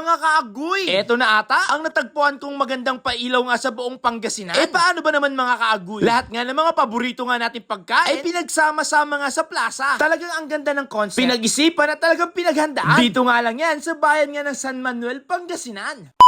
Mga kaagoy! Eto na ata ang natagpuan kong magandang pailaw nga sa buong Pangasinan. Eh paano ba naman mga kaagoy? Lahat nga ng mga paborito nga nating pagkain ay pinagsama-sama nga sa plaza. Talagang ang ganda ng concept. Pinag-isipan at talagang pinaghandaan. Dito nga lang yan sa bayan nga ng San Manuel, Pangasinan.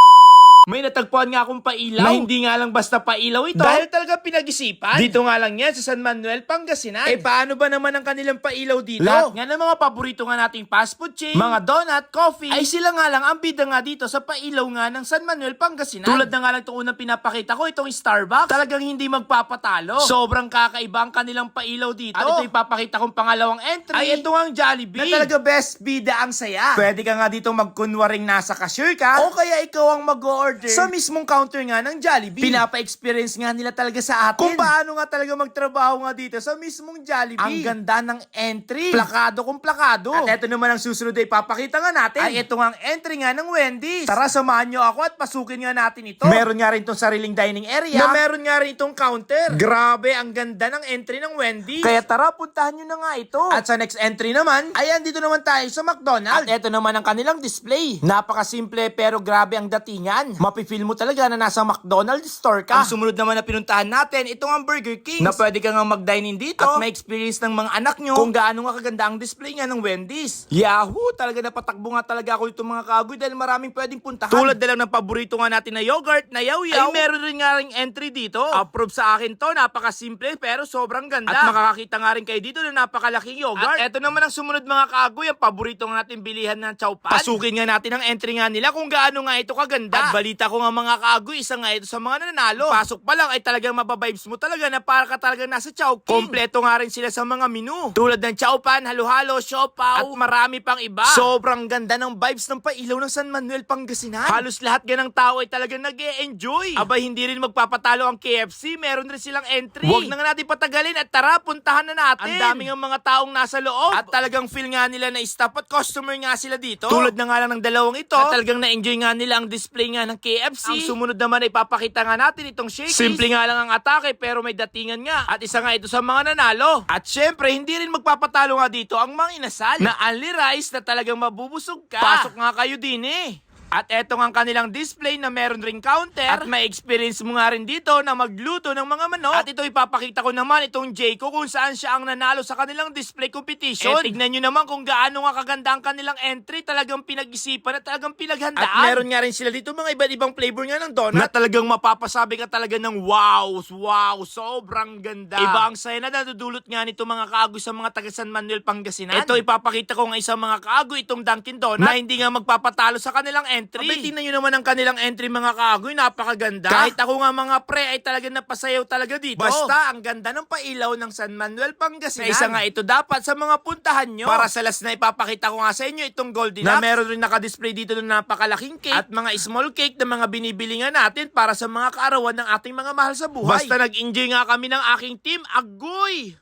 May natagpuan nga akong pailaw. Na hindi nga lang basta pailaw ito. Dahil talaga pinag-isipan. Dito nga lang yan sa San Manuel, Pangasinan. Eh paano ba naman ang kanilang pailaw dito? Lahat nga ng mga paborito nga nating fast food chain, mga donut, coffee, ay sila nga lang ang bida nga dito sa pailaw nga ng San Manuel, Pangasinan. Tulad na nga lang itong unang pinapakita ko, itong Starbucks. Talagang hindi magpapatalo. Sobrang kakaiba ang kanilang pailaw dito. At ito ipapakita kong pangalawang entry. Ay ito ang Jollibee. Na talaga best bida ang saya. Pwede ka nga dito magkunwaring nasa cashier ka. O kaya ikaw ang mag-order sa mismong counter nga ng Jollibee. Pinapa-experience nga nila talaga sa atin. Kung paano nga talaga magtrabaho nga dito sa mismong Jollibee. Ang ganda ng entry. Plakado kung plakado. At ito naman ang susunod ay ipapakita nga natin. Ay ito nga ang entry nga ng Wendy's. Tara samahan nyo ako at pasukin nga natin ito. Meron nga rin itong sariling dining area. Na meron nga rin itong counter. Grabe, ang ganda ng entry ng Wendy's. Kaya tara, puntahan nyo na nga ito. At sa next entry naman, ayan dito naman tayo sa McDonald's. At ito naman ang kanilang display. Napakasimple pero grabe ang datingan. Mapifeel mo talaga na nasa McDonald's store ka. Ang sumunod naman na pinuntahan natin, ito ang Burger King. Na pwede ka nga mag-dine in dito at ma-experience ng mga anak nyo kung gaano nga kaganda ang display nga ng Wendy's. Yahoo! Talaga napatakbo nga talaga ako itong mga kagoy dahil maraming pwedeng puntahan. Tulad na lang ng paborito nga natin na yogurt, na yaw-yaw. Ay meron rin nga ring entry dito. Approve sa akin to, napakasimple pero sobrang ganda. At makakakita nga rin kayo dito ng napakalaking yogurt. At eto naman ang sumunod mga kagoy, ang paborito nga natin bilihan ng chowpan. Pasukin nga natin ang entry nga nila kung gaano nga ito kaganda. At balita ko nga mga kagoy, isa nga ito sa mga nanalo. Pasok pa lang ay talagang mababibes mo talaga na para ka talaga nasa Chow King. Kompleto nga rin sila sa mga menu. Tulad ng chowpan, halo-halo, siopaw, at marami pang iba. Sobrang ganda ng vibes ng pailaw ng San Manuel, Pangasinan. Halos lahat ganang tao ay talagang nag enjoy Aba, hindi rin magpapatalo ang KFC. Meron rin silang entry. Huwag na nga natin patagalin at tara, puntahan na natin. Ang daming ang mga taong nasa loob. At talagang feel nga nila na stop at customer nga sila dito. Tulad na nga lang ng dalawang ito. At talagang na-enjoy nga nila ang display nga ng KFC. Ang sumunod naman ay ipapakita nga natin itong shakies. Simple nga lang ang atake pero may datingan nga. At isa nga ito sa mga nanalo. At syempre, hindi rin magpapatalo nga dito ang mga inasal. Na only rice na talagang mabubusog ka. Pasok nga kayo din eh. At eto ang kanilang display na meron ring counter. At may experience mo nga rin dito na magluto ng mga manok. At ito ipapakita ko naman itong Jayco kung saan siya ang nanalo sa kanilang display competition. Eh tignan nyo naman kung gaano nga kaganda ang kanilang entry. Talagang pinag-isipan at talagang pinaghandaan. At meron nga rin sila dito mga iba't ibang flavor nga ng donut. Na talagang mapapasabi ka talaga ng wow, wow, sobrang ganda. Iba ang saya na nadudulot nga nito mga kaagoy sa mga taga San Manuel, Pangasinan. Ito ipapakita ko nga isang mga kaagoy itong Dunkin Donut na hindi nga magpapatalo sa kanilang entry. Abay, tingnan nyo naman ang kanilang entry mga kaagoy, napakaganda. Kahit ako nga mga pre ay talaga napasayaw talaga dito. Basta, ang ganda ng pailaw ng San Manuel, Pangasinan. Na isa nga ito dapat sa mga puntahan nyo. Para sa last na ipapakita ko nga sa inyo itong Golden Na meron rin nakadisplay dito ng napakalaking cake at mga small cake na mga binibili nga natin para sa mga kaarawan ng ating mga mahal sa buhay. Basta nag-enjoy nga kami ng aking team, agoy!